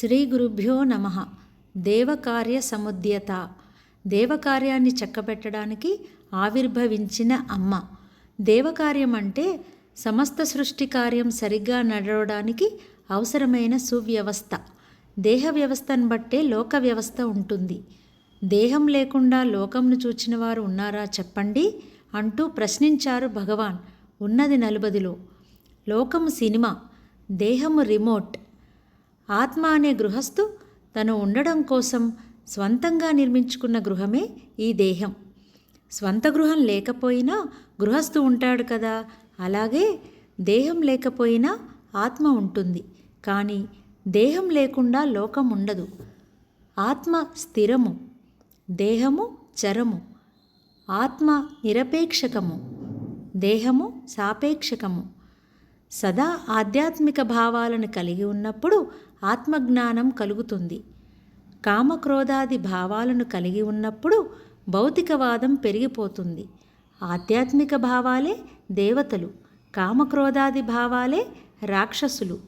శ్రీ గురుభ్యో నమ. దేవకార్య సముద్యత. దేవకార్యాన్ని చక్కబెట్టడానికి ఆవిర్భవించిన అమ్మ. దేవకార్యం అంటే సమస్త సృష్టి కార్యం సరిగ్గా నడవడానికి అవసరమైన సువ్యవస్థ. దేహ వ్యవస్థను బట్టే లోక వ్యవస్థ ఉంటుంది. దేహం లేకుండా లోకంను చూచిన వారు ఉన్నారా చెప్పండి? అంటూ ప్రశ్నించారు భగవాన్. ఉన్నది నలుబదిలో. లోకము సినిమా. దేహము రిమోట్. ఆత్మ అనే గృహస్థు తను ఉండడం కోసం స్వంతంగా నిర్మించుకున్న గృహమే ఈ దేహం. స్వంత గృహం లేకపోయినా గృహస్థు ఉంటాడు కదా. అలాగే దేహం లేకపోయినా ఆత్మ ఉంటుంది. కానీ దేహం లేకుండా లోకం ఉండదు. ఆత్మ స్థిరము దేహము చరము ఆత్మ నిరపేక్షకము దేహము సాపేక్షకము. సదా ఆధ్యాత్మిక భావాలను కలిగి ఉన్నప్పుడు ఆత్మజ్ఞానం కలుగుతుంది. కామక్రోధాది భావాలను కలిగి ఉన్నప్పుడు భౌతికవాదం పెరిగిపోతుంది. ఆధ్యాత్మిక భావాలే దేవతలు కామక్రోధాది భావాలే రాక్షసులు.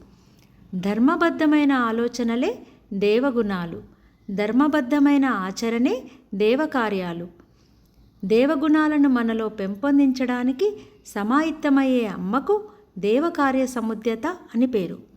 ధర్మబద్ధమైన ఆలోచనలే దేవగుణాలు. ధర్మబద్ధమైన ఆచరణే దేవకార్యాలు. దేవగుణాలను మనలో పెంపొందించడానికి సమాహితమయ్యే అమ్మకు దేవకార్య సముద్యత అని పేరు.